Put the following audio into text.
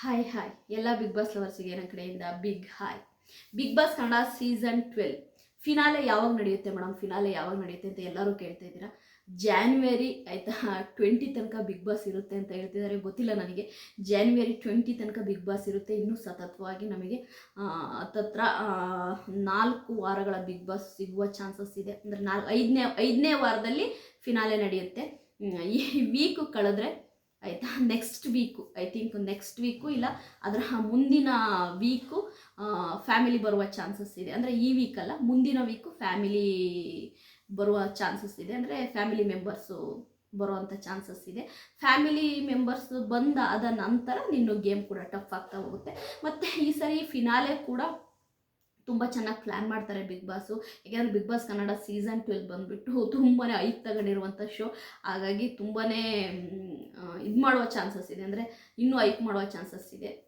Hi hi ಎಲ್ಲ big boss ಲವರ್ಸಿಗೆ ನನ್ನ ಕಡೆಯಿಂದ big hi big boss Kannada season twelve finale ಯಾವಾಗ ನಡೆಯುತ್ತೆ ಮೇಡಮ್ ಫಿನಾಲೆ ಯಾವಾಗ ನಡೆಯುತ್ತೆ ಅಂತ ಎಲ್ಲರೂ ಕೇಳ್ತಾ ಇದ್ದೀರಾ? ಜಾನ್ವರಿ ಆಯಿತಾ? ಟ್ವೆಂಟಿ ತನಕ ಬಿಗ್ ಬಾಸ್ ಇರುತ್ತೆ ಅಂತ ಹೇಳ್ತಿದ್ದಾರೆ. ಗೊತ್ತಿಲ್ಲ ನನಗೆ. ಜಾನ್ವರಿ ಟ್ವೆಂಟಿ ತನಕ ಬಿಗ್ ಬಾಸ್ ಇರುತ್ತೆ. ಇನ್ನೂ ಸತತವಾಗಿ ನಮಗೆ ತತ್ರ ನಾಲ್ಕು ವಾರಗಳ ಬಿಗ್ ಬಾಸ್ ಸಿಗುವ ಚಾನ್ಸಸ್ ಇದೆ. ಅಂದರೆ ನಾಲ್ಕು ಐದನೇ ಐದನೇ ವಾರದಲ್ಲಿ ಫಿನಾಲೆ ನಡೆಯುತ್ತೆ. ಈ ವೀಕು ಕಳೆದ್ರೆ ಆಯಿತಾ? Next week I think next week ಇಲ್ಲ, ಅದರ ಮುಂದಿನ ವೀಕು ಫ್ಯಾಮಿಲಿ ಬರುವ ಚಾನ್ಸಸ್ ಇದೆ. ಅಂದರೆ ಈ ವೀಕಲ್ಲ ಮುಂದಿನ ವೀಕು ಫ್ಯಾಮಿಲಿ ಬರುವ ಚಾನ್ಸಸ್ ಇದೆ. ಅಂದರೆ ಫ್ಯಾಮಿಲಿ ಮೆಂಬರ್ಸು ಬರುವಂಥ ಚಾನ್ಸಸ್ ಇದೆ. ಫ್ಯಾಮಿಲಿ ಮೆಂಬರ್ಸ್ ಬಂದ ಆದ ನಂತರ ನಿನ್ನ ಗೇಮ್ ಕೂಡ ಟಫ್ ಆಗ್ತಾ ಹೋಗುತ್ತೆ. ಮತ್ತು ಈ ಸರಿ ಫಿನಾಲೆ ಕೂಡ ತುಂಬ ಚೆನ್ನಾಗಿ ಪ್ಲ್ಯಾನ್ ಮಾಡ್ತಾರೆ ಬಿಗ್ ಬಾಸು ಯಾಕೆಂದರೆ big boss Kannada season twelve ಬಂದುಬಿಟ್ಟು ತುಂಬಾ ಐಕ್ ತಗೊಂಡಿರುವಂಥ ಶೋ ಹಾಗಾಗಿ ತುಂಬಾ ಇದು ಮಾಡುವ ಚಾನ್ಸಸ್ ಇದೆ. ಅಂದರೆ ಇನ್ನೂ ಐಕ್ ಮಾಡುವ ಚಾನ್ಸಸ್ ಇದೆ.